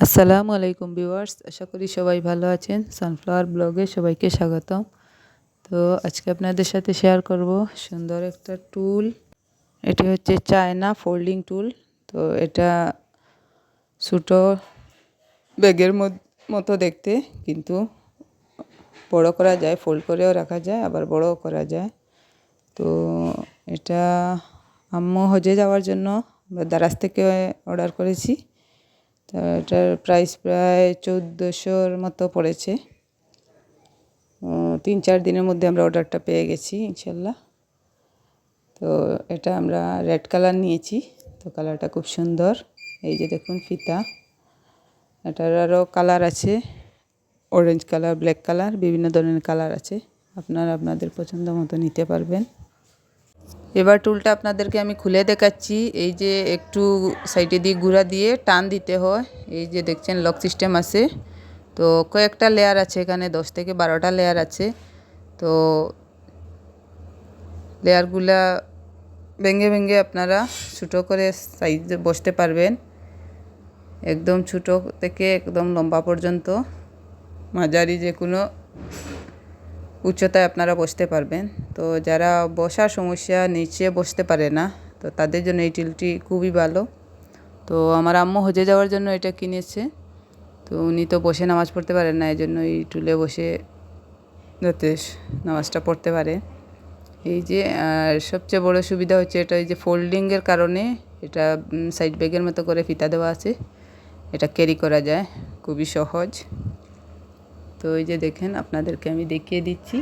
আসসালামু আলাইকুম ভিউয়ার্স, আশা করি সবাই ভালো আছেন। সানফ্লাওয়ার ব্লগে সবাইকে স্বাগতম। তো আজকে আপনাদের সাথে শেয়ার করব সুন্দর একটা টুল এটি হচ্ছে চায়না ফোল্ডিং টুল তো এটা ছোটো ব্যাগের মতো দেখতে, কিন্তু বড় করা যায় ফোল্ড করেও রাখা যায়, আবার বড়ও করা যায়। তো এটা আম্মু হজে যাওয়ার জন্য দারাজ থেকে অর্ডার করেছি। তো এটার প্রাইস প্রায় চৌদ্দোশোর মতো পড়েছে। তিন চার দিনের মধ্যে আমরা অর্ডারটা পেয়ে গেছি, ইনশাল্লাহ। তো এটা আমরা রেড কালার নিয়েছি, তো কালারটা খুব সুন্দর। এই যে দেখুন, ফিতা। এটার আরও কালার আছে অরেঞ্জ কালার ব্ল্যাক কালার বিভিন্ন ধরনের কালার আছে। আপনারা আপনাদের পছন্দ মতো নিতে পারবেন। এবার টুলটা আপনাদেরকে আমি খুলে দেখাচ্ছি। এই যে একটু সাইডে দিয়ে গুঁড়া দিয়ে টান দিতে হয়। এই যে দেখছেন, লক সিস্টেম আছে। তো কয়েকটা লেয়ার আছে এখানে, দশ থেকে বারোটা লেয়ার আছে। তো লেয়ারগুলা ভেঙে ভেঙে আপনারা ছোটো করে সাইজে বসতে পারবেন। একদম ছোটো থেকে একদম লম্বা পর্যন্ত। মাঝারি যে কোনো উচ্চতায় আপনারা বসতে পারবেন। তো যারা বসার সমস্যা নিচে বসতে পারে না, তো তাদের জন্য এই টিলটি খুবই ভালো। তো আমার আম্মু হজে যাওয়ার জন্য এটা কিনেছে। তো উনি তো বসে নামাজ পড়তে পারেন না, এই জন্য এই টুলে বসে যাতে নামাজটা পড়তে পারে। এই যে, আর সবচেয়ে বড় সুবিধা হচ্ছে এটা এই যে ফোল্ডিংয়ের কারণে এটা সাইড ব্যাগের মতো করে ফিতা দেওয়া আছে। এটা ক্যারি করা যায়, খুবই সহজ। তো এই যে দেখেন, আপনাদেরকে আমি দেখিয়ে দিচ্ছি।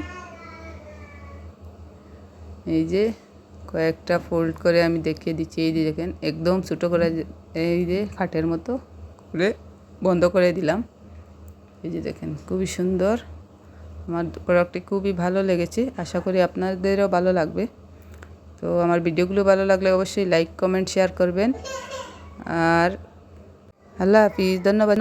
এই যে কয়েকটা ফোল্ড করে আমি দেখিয়ে দিচ্ছি। এই যে দেখেন, একদম ছোটো করে এই যে খাটের মতো করে বন্ধ করে দিলাম। এই যে দেখেন, খুবই সুন্দর। আমার প্রোডাক্টটি খুবই ভালো লেগেছে। আশা করি আপনাদেরও ভালো লাগবে। তো আমার ভিডিওগুলো ভালো লাগলে অবশ্যই লাইক কমেন্ট শেয়ার করবেন। আর আল্লাহ হাফিজ, ধন্যবাদ।